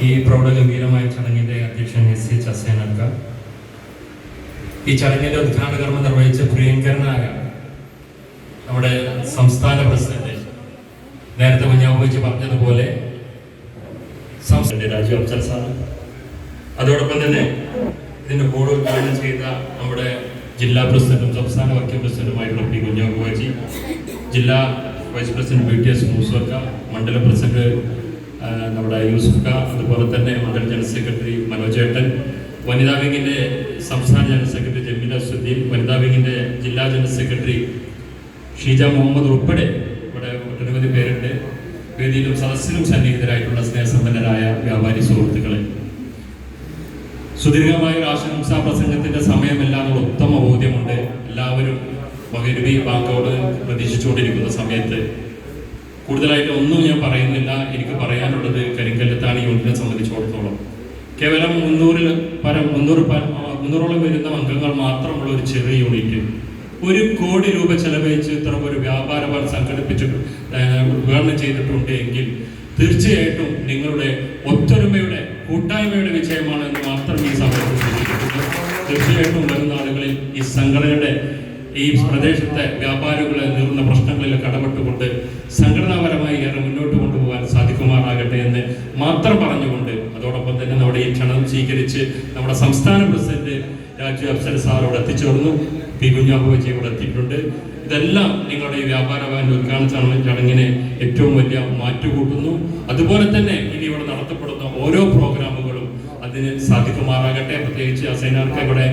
ഈ പ്രൗഢഗംഭീരമായ ചടങ്ങിന്റെ അധ്യക്ഷൻ എസ് സി ചസേനക്ക. ഈ ചടങ്ങിന്റെ ഉദ്ഘാടന കർമ്മം നിർവഹിച്ച പ്രിയങ്കരനായ നമ്മുടെ സംസ്ഥാന പ്രസിഡന്റ് നേരത്തെ മുന്നോപിച്ച് പറഞ്ഞതുപോലെ സംസ്ഥാന രാജീവ് അഫ്സൽ അതോടൊപ്പം തന്നെ ഇതിന്റെ ബോർഡ് ഉദ്ഘാടനം ചെയ്ത നമ്മുടെ ജില്ലാ പ്രസിഡന്റും സംസ്ഥാന വൈസ് പ്രസിഡന്റുമായിട്ടുള്ള പി കുഞ്ഞാബു വാജി ജില്ലാ vice president B T S മൂസക്ക മണ്ഡലം പ്രസിഡന്റ് നമ്മുടെ യൂസുഫ്ക അതുപോലെ തന്നെ മദർ ജനറൽ സെക്രട്ടറി മനോജേട്ടൻ വനിതാ വിങ്ങിന്റെ സംസ്ഥാന ജനറൽ സെക്രട്ടറി ജമീല സുദ്ദീൻ വനിതാ വിങ്ങിന്റെ ജില്ലാ ജനറൽ സെക്രട്ടറി ഷീജ മുഹമ്മദ് ഉൾപ്പെടെ ഇവിടെ ഒട്ടനവധി പേരുണ്ട്. വേദിയിലും സദസ്സിലും സന്നിഹിതരായിട്ടുള്ള സ്നേഹസമ്പന്നരായ വ്യാപാരി സുഹൃത്തുക്കളെ. സുദീർഘമായ ഒരു ആശംസാ പ്രസംഗത്തിന്റെ സമയമല്ല എന്നുള്ള ഉത്തമ ബോധ്യമുണ്ട്. എല്ലാവരും മകരുവി ബാങ്കോട് പ്രതീക്ഷിച്ചുകൊണ്ടിരിക്കുന്ന സമയത്ത് കൂടുതലായിട്ട് ഒന്നും ഞാൻ പറയുന്നില്ല. എനിക്ക് പറയാനുള്ളത് കരിങ്കല്ലത്താണ് യൂണിറ്റിനെ സംബന്ധിച്ചിടത്തോളം. കേവലം മുന്നൂറിൽ പരം മുന്നൂറ് മുന്നൂറോളം വരുന്ന അംഗങ്ങൾ മാത്രമുള്ള ഒരു ചെറിയ യൂണിറ്റ്. ഒരു കോടി രൂപ ചെലവഴിച്ച് ഇത്തരം ഒരു വ്യാപാരം സംഘടിപ്പിച്ച് ഉദ്ഘാടനം ചെയ്തിട്ടുണ്ട് എങ്കിൽ തീർച്ചയായിട്ടും നിങ്ങളുടെ ഒത്തൊരുമയുടെ കൂട്ടായ്മയുടെ വിജയമാണ് എന്ന് മാത്രം ഈ സമയത്ത് തീർച്ചയായിട്ടും വരുന്ന ആളുകളിൽ ഈ സംഘടനയുടെ ഈ പ്രദേശത്തെ വ്യാപാരികളെ നേരിടുന്ന പ്രശ്നങ്ങളിൽ കടപെട്ടുകൊണ്ട് സംഘടനാപരമായി ഏറെ മുന്നോട്ട് കൊണ്ടുപോകാൻ സാധിക്കുമാറാകട്ടെ എന്ന് മാത്രം പറഞ്ഞുകൊണ്ട് അതോടൊപ്പം തന്നെ നമ്മുടെ ഈ ക്ഷണം സ്വീകരിച്ച് നമ്മുടെ സംസ്ഥാന പ്രസിഡന്റ് രാജു അഫ്സൽ സാറോട് എത്തിച്ചേർന്നു. പി കുഞ്ഞാബുജി ഇവിടെ എത്തിയിട്ടുണ്ട്. ഇതെല്ലാം നിങ്ങളുടെ ഈ വ്യാപാര ബാങ്ക് ഉദ്ഘാടന ചടങ്ങ് ചടങ്ങിനെ ഏറ്റവും വലിയ മാറ്റുകൂട്ടുന്നു. അതുപോലെ തന്നെ ഇനി ഇവിടെ നടത്തപ്പെടുന്ന ഓരോ പ്രോഗ്രാമുകളും അതിന് സാധിക്കുമാറാകട്ടെ. പ്രത്യേകിച്ച് അസൈനാർക്ക് ഇവിടെ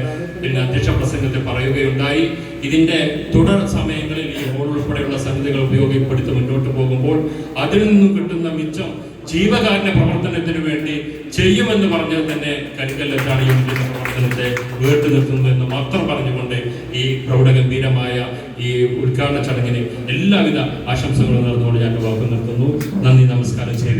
പിന്നെ അധ്യക്ഷ പ്രസംഗത്തിൽ പറയുകയുണ്ടായി ഇതിന്റെ തുടർ സമയങ്ങളിൽ ഈ ഹോൾ ഉൾപ്പെടെയുള്ള സംഗതികൾ ഉപയോഗപ്പെടുത്തി മുന്നോട്ട് പോകുമ്പോൾ അതിൽ നിന്നും കിട്ടുന്ന മിച്ചം ജീവകാരുണ്യ പ്രവർത്തനത്തിന് വേണ്ടി ചെയ്യുമെന്ന് പറഞ്ഞാൽ തന്നെ കരിക്കല്ലാണ് ഈ പ്രവർത്തനത്തെ വീട്ടു നിർത്തുന്നു എന്ന് മാത്രം പറഞ്ഞുകൊണ്ട് ഈ പ്രൗഢഗംഭീരമായ ഈ ഉദ്ഘാടന ചടങ്ങിന് എല്ലാവിധ ആശംസകളും നടന്നുകൊണ്ട് ഞാൻ വാക്ക് നിർത്തുന്നു. നന്ദി നമസ്കാരം. സർ